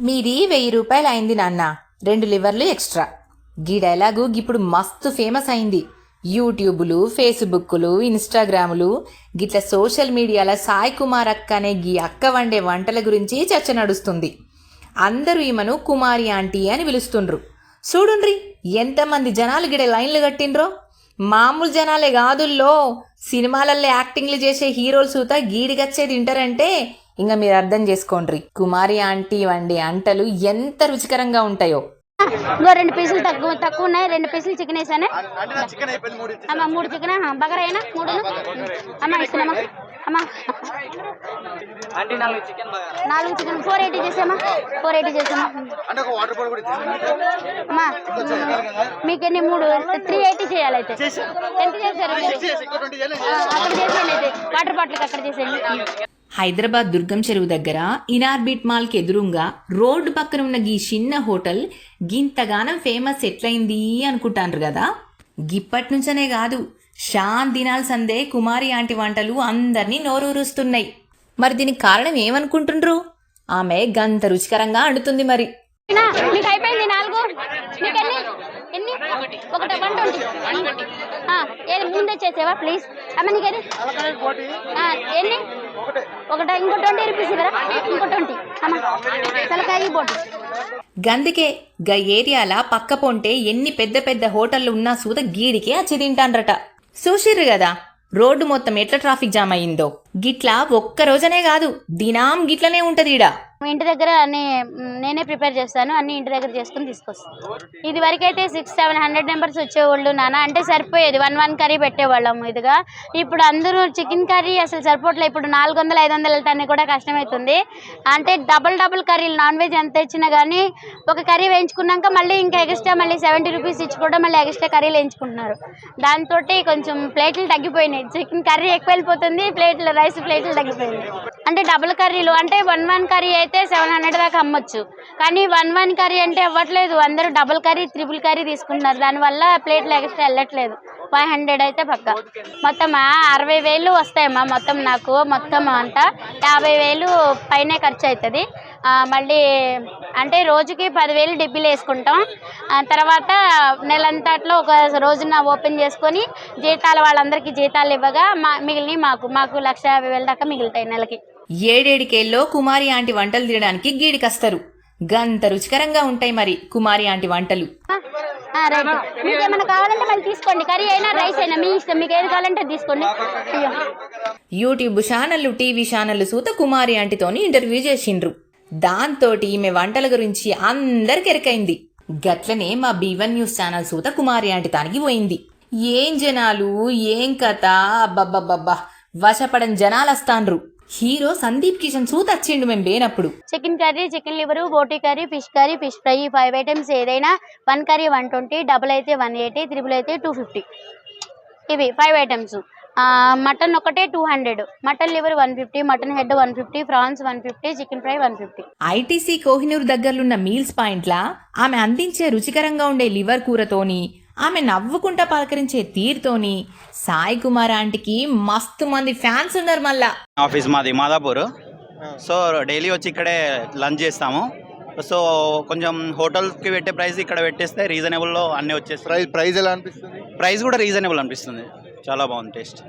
మీది వెయ్యి రూపాయలు అయింది నాన్న. రెండు లివర్లు ఎక్స్ట్రా. గీ డైలాగు ఇప్పుడు మస్తు ఫేమస్ అయింది. యూట్యూబులు ఫేస్బుక్లు ఇన్స్టాగ్రాములు గిట్ల సోషల్ మీడియాల సాయి కుమార్ అక్క అనే గీ అక్క వండే వంటల గురించి చర్చ నడుస్తుంది. అందరూ ఈమెను కుమారి ఆంటీ అని పిలుస్తుండ్రు. చూడుండ్రి ఎంతమంది జనాలు గిడ లైన్లు కట్టిండ్రో? మామూలు జనాలే కాదుల్లో సినిమాలల్లో యాక్టింగ్లు చేసే హీరోలు సూత గీడిగచ్చేది తింటారంటే ఇంకా మీరు అర్థం చేసుకోండ్రి. కుమారి ఆంటీ వండి అంటలు ఎంత రుచికరంగా ఉంటాయో. ఇంకో రెండు పీసులు తక్కువ తక్కువ ఉన్నాయి. రెండు పీసులు చికెన్ వేసానే. అమ్మ మూడు చికెన్ బగర్ అయినా మూడు అమ్మ ఇస్తున్నామా? అమ్మ. నాలుగు చికెన్ బాగా నాలుగు చికెన్ ఫోర్ ఎయిటీ చేసామా? ఫోర్ ఎయిటీ చేసామా? అంటే ఒక వాటర్ బాటిల్ కూడా ఇచ్చేసి అమ్మా మీకు ఎన్ని? మూడు. త్రీ ఎయిటీ చేయాలి అయితే. ఎంత చేశారు అక్కడ చేసేయండి అయితే. వాటర్ బాటిల్ అక్కడ చేసేయండి. హైదరాబాద్ దుర్గం చెరువు దగ్గర ఇనార్బిట్ మాల్కి ఎదురుంగా రోడ్డు పక్కన ఉన్న గీ చిన్న హోటల్ గింతగానం ఫేమస్ ఎట్లయింది అనుకుంటాండ్రు కదా? గిప్పటి నుంచనే కాదు షాన్ దినాల్ సందే కుమారి ఆంటి వంటలు అందరినీ నోరూరుస్తున్నాయి. మరి దీనికి కారణం ఏమనుకుంటుండ్రు? ఆమె గంత రుచికరంగా అండుతుంది మరి. అయిపోయింది నాలుగు. ఒకటి వన్ ట్వంటీ ఏది ముందే చేసేవా ప్లీజ్ అమ్మ నీకు ఎన్ని ఒకట. ఇంకో ట్వంటీ రూపీస్ ఇవ్వరా? ఇంకో ట్వంటీ. అమ్మ తలకాయ బోటి గందుకే గా ఏరియాల పక్క పొంటే ఎన్ని పెద్ద పెద్ద హోటళ్ళు ఉన్నా సూత గీడికే అచ్చి తింటాండ్రట. చూసిర్రు కదా రోడ్డు మొత్తం ఎట్లా ట్రాఫిక్ జామ్ అయిందో గిట్లా ఒక్క రోజనే కాదు దినాం గిట్లనే ఉంటది ఈడ ఇంటి దగ్గర అన్ని నేనే ప్రిపేర్ చేస్తాను అన్ని ఇంటి దగ్గర చేసుకుని తీసుకొస్తాను. ఇది వరకైతే సిక్స్ సెవెన్ హండ్రెడ్ మెంబర్స్ వచ్చేవాళ్ళు నాన్న అంటే సరిపోయేది. వన్ వన్ కర్రీ పెట్టేవాళ్ళం ఇదిగా. ఇప్పుడు అందరూ చికెన్ కర్రీ అసలు సరిపోవట్లేదు ఇప్పుడు నాలుగు వందలు ఐదు వందలు వెళ్తానే కూడా కష్టమవుతుంది అంటే డబుల్ డబుల్ కర్రీలు నాన్ వెజ్ ఎంత ఇచ్చినా కానీ ఒక కర్రీ వేయించుకున్నాక మళ్ళీ ఇంకా ఎక్స్ట్రా మళ్ళీ సెవెంటీ రూపీస్ ఇచ్చి కూడా మళ్ళీ ఎక్స్ట్రా కర్రీలు వేయించుకుంటున్నారు. దాంతో కొంచెం ప్లేట్లు తగ్గిపోయినాయి. చికెన్ కర్రీ ఎక్కువ వెళ్ళిపోతుంది ప్లేట్లు రైస్ ప్లేట్లు తగ్గిపోయినాయి. అంటే డబుల్ కర్రీలు అంటే వన్ వన్ కర్రీ అయితే సెవెన్ హండ్రెడ్ దాకా అమ్మొచ్చు. కానీ వన్ వన్ కర్రీ అంటే అవ్వట్లేదు. అందరూ డబుల్ కర్రీ త్రిపుల్ కర్రీ తీసుకుంటున్నారు. దానివల్ల ప్లేట్లు ఎక్స్ట్రా వెళ్ళట్లేదు. ఫైవ్ హండ్రెడ్ అయితే పక్క. మొత్తం అరవై వేలు వస్తాయమ్మా మొత్తం నాకు మొత్తం అంతా యాభై వేలు పైనే ఖర్చు అవుతుంది మళ్ళీ అంటే రోజుకి పదివేలు డిబ్బీలు వేసుకుంటాం. తర్వాత నెలంతట్లో ఒక రోజున ఓపెన్ చేసుకొని జీతాలు వాళ్ళందరికీ జీతాలు ఇవ్వగా మా మిగిలిన మాకు మాకు లక్ష యాభై వేల దాకా మిగులుతాయి నెలకి. ఏడేడికేళ్ళలో కుమారి ఆంటీ వంటలు తినడానికి గీడికస్తారు గంత రుచికరంగా ఉంటాయి మరి కుమారి ఆంటీ వంటలు. ఆ, రైట్. మీకు ఏమైనా కావాలంటే మళ్ళీ తీసుకోండి. కర్రీ అయినా రైస్ అయినా మీ ఇష్టం. మీకు ఏది కావాలంటే అది తీసుకోండి. అయ్యో యూట్యూబ్ ఛానళ్ళు టీవీ ఛానళ్ళు సూత కుమారి ఆంటీతోని ఇంటర్వ్యూ చేసిండ్రు. దాంతోటి ఈమె వంటల గురించి అందరికి ఎరకైంది. గట్లనే మా బీవన్ న్యూస్ ఛానల్ సూత కుమారి ఆంటీ తానికి పోయింది. ఏం జనాలు? ఏం కథ? అబ్బబ్బబ్బబ్బా. వశపడని జనాలు వస్తాండ్రు హీరో సందీప్ కిషన్ సూత వచ్చిండు మేము పోయినప్పుడు చికెన్ కర్రీ చికెన్ లివర్ బోటీ curry fish curry fish fry five items ఏదైనా one curry one twenty double అయితే వన్ ఎయిటీ త్రిబుల్ అయితే టూ ఫిఫ్టీ. ఇవి ఫైవ్ ఐటమ్స్. మటన్ ఒకటే two hundred. Mutton liver one fifty mutton head one fifty prawns one fifty chicken fry one fifty. ITC Kohinoor దగ్గరలున్న meals పాయింట్లా ఆమె అందించే రుచికరంగా ఉండే liver కూరతోని ఆమె నవ్వుకుంటా పలకరించే తీరుతోని సాయి కుమార్ ఆంటీకి మస్తు మంది ఫ్యాన్స్ ఉన్నారు మళ్ళా. ఆఫీస్ మాది మాదాపూర్. సో డైలీ వచ్చి ఇక్కడే లంచ్ చేస్తాము. సో కొంచెం హోటల్కి పెట్టే ప్రైస్ ఇక్కడ పెట్టేస్తే రీజనబుల్లో అన్నీ వచ్చేస్తాయి. ప్రైస్ ప్రైస్ ఎలా అనిపిస్తుంది? ప్రైస్ కూడా రీజనబుల్ అనిపిస్తుంది. చాలా బాగుంది టేస్ట్.